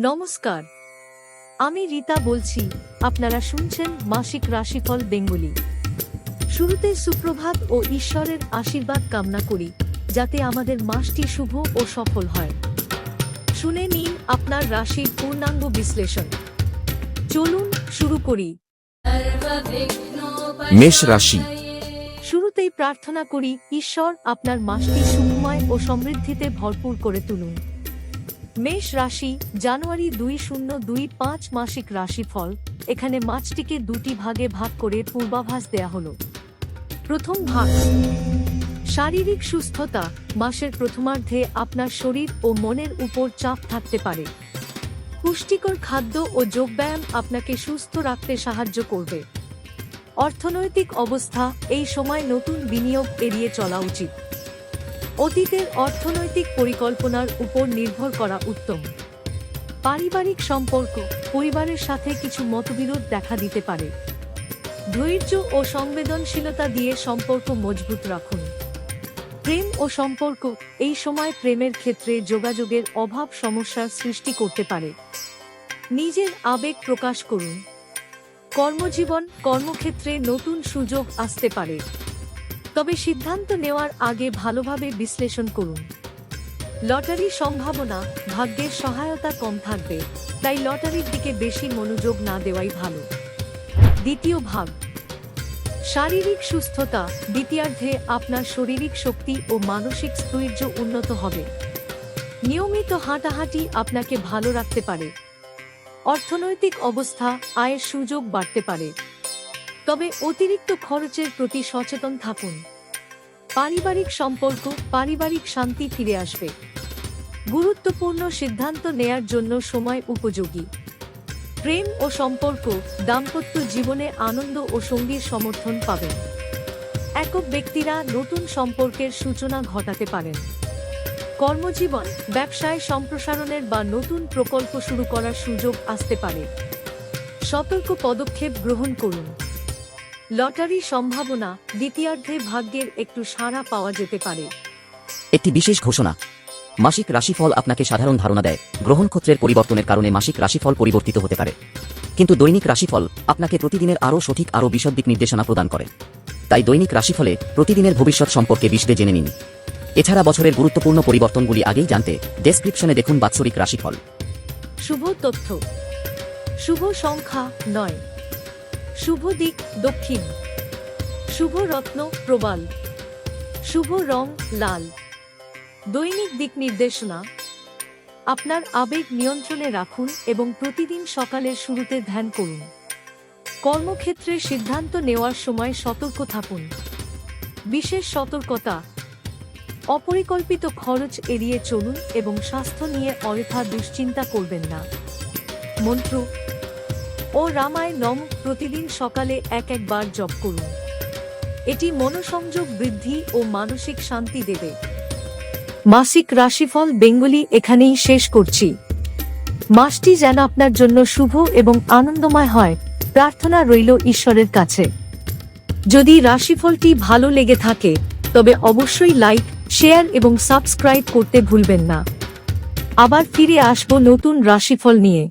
নমস্কার। আমি রীতা বলছি আপনারা শুনছেন মাসিক রাশিফল বেঙ্গলি। শুরুতে সুপ্রভাত ও ঈশ্বরের আশীর্বাদ কামনা করি যাতে আমাদের মাসটি শুভ ও সফল হয়। শুনে নিন আপনার রাশির পূর্ণাঙ্গ বিশ্লেষণ। চলুন শুরু করি। মেষ রাশি। শুরুতেই প্রার্থনা করি ঈশ্বর আপনার মাসটি সুখময় ও সমৃদ্ধিতে ভরপুর করে তুলুন। মেষ রাশি, জানুয়ারি দুই শূন্য দুই পাঁচ মাসিক রাশিফল। এখানে মাছটিকে দুটি ভাগে ভাগ করে পূর্বাভাস দেয়া হলো। প্রথম ভাগ, শারীরিক সুস্থতা, মাসের প্রথমার্ধে আপনার শরীর ও মনের উপর চাপ থাকতে পারে। পুষ্টিকর খাদ্য ও যোগব্যায়াম আপনাকে সুস্থ রাখতে সাহায্য করবে। অর্থনৈতিক অবস্থা, এই সময় নতুন বিনিয়োগ এড়িয়ে চলা উচিত। অতীতের অর্থনৈতিক পরিকল্পনার উপর নির্ভর করা উত্তম। পারিবারিক সম্পর্ক, পরিবারের সাথে কিছু মতবিরোধ দেখা দিতে পারে। ধৈর্য ও সংবেদনশীলতা দিয়ে সম্পর্ক মজবুত রাখুন। প্রেম ও সম্পর্ক এই সময় প্রেমের ক্ষেত্রে যোগাযোগের অভাব সমস্যার সৃষ্টি করতে পারে। নিজের আবেগ প্রকাশ করুন। কর্মজীবন, কর্মক্ষেত্রে নতুন সুযোগ আসতে পারে। তবে সিদ্ধান্ত নেওয়ার আগে ভালোভাবে বিশ্লেষণ করুন। লটারি সম্ভাবনা ভাগ্যের সহায়তা কম থাকবে, তাই লটারির দিকে বেশি মনোযোগ না দেওয়াই ভালো। দ্বিতীয় ভাগ, শারীরিক সুস্থতা দ্বিতীয়ার্ধে আপনার শারীরিক শক্তি ও মানসিক স্থৈর্য উন্নত হবে। নিয়মিত হাঁটাহাঁটি আপনাকে ভালো রাখতে পারে। অর্থনৈতিক অবস্থা, আয়ের সুযোগ বাড়তে পারে। তবে অতিরিক্ত খরচের প্রতি সচেতন থাকুন। পারিবারিক সম্পর্ক, পারিবারিক শান্তি ফিরে আসবে। গুরুত্বপূর্ণ সিদ্ধান্ত নেয়ার জন্য সময় উপযোগী। প্রেম ও সম্পর্ক দাম্পত্য জীবনে আনন্দ ও সঙ্গীর সমর্থন পাবেন। একক ব্যক্তিরা নতুন সম্পর্কের সূচনা ঘটাতে পারেন। কর্মজীবন, ব্যবসায় সম্প্রসারণের বা নতুন প্রকল্প শুরু করার সুযোগ আসতে পারে। সতর্ক পদক্ষেপ গ্রহণ করুন। লটারি সম্ভাবনা দ্বিতীয়ার্ধে ভাগ্যের একটু সাড়া পাওয়া যেতে পারে। একটি বিশেষ ঘোষণা। মাসিক রাশিফল আপনাকে সাধারণ ধারণা দেয়। গ্রহণক্ষত্রের পরিবর্তনের কারণে মাসিক রাশিফল পরিবর্তিত হতে পারে। কিন্তু দৈনিক রাশিফল আপনাকে প্রতিদিনের আরও সঠিক আরও বিশদ দিক নির্দেশনা প্রদান করে। তাই দৈনিক রাশিফলে প্রতিদিনের ভবিষ্যৎ সম্পর্কে বিশদে জেনে নিন। এছাড়া বছরের গুরুত্বপূর্ণ পরিবর্তনগুলি আগেই জানতে ডেসক্রিপশনে দেখুন বাৎসরিক রাশিফল। শুভ তথ্য। শুভ সংখ্যা নয়। শুভ দিক দক্ষিণ। শুভ রত্ন প্রবাল। শুভ রং লাল। দৈনিক দিক নির্দেশনা। আপনার আবেগ নিয়ন্ত্রণে রাখুন এবং প্রতিদিন সকালের শুরুতে ধ্যান করুন। কর্মক্ষেত্রে সিদ্ধান্ত নেওয়ার সময় সতর্ক থাকুন। বিশেষ সতর্কতা। অপরিকল্পিত খরচ এড়িয়ে চলুন এবং স্বাস্থ্য নিয়ে অযথা দুশ্চিন্তা করবেন না। মন্ত্র ও রামায় নম প্রতিদিন সকালে এক একবার জপ করুন। এটি মনোসংযোগ বৃদ্ধি ও মানসিক শান্তি দেবে। মাসিক রাশিফল বেঙ্গলি এখানেই শেষ করছি। মাসটি যেন আপনার জন্য শুভ এবং আনন্দময় হয়, প্রার্থনা রইল ঈশ্বরের কাছে। যদি রাশিফলটি ভালো লেগে থাকে, তবে অবশ্যই লাইক, শেয়ার এবং সাবস্ক্রাইব করতে ভুলবেন না। আবার ফিরে আসব নতুন রাশিফল নিয়ে।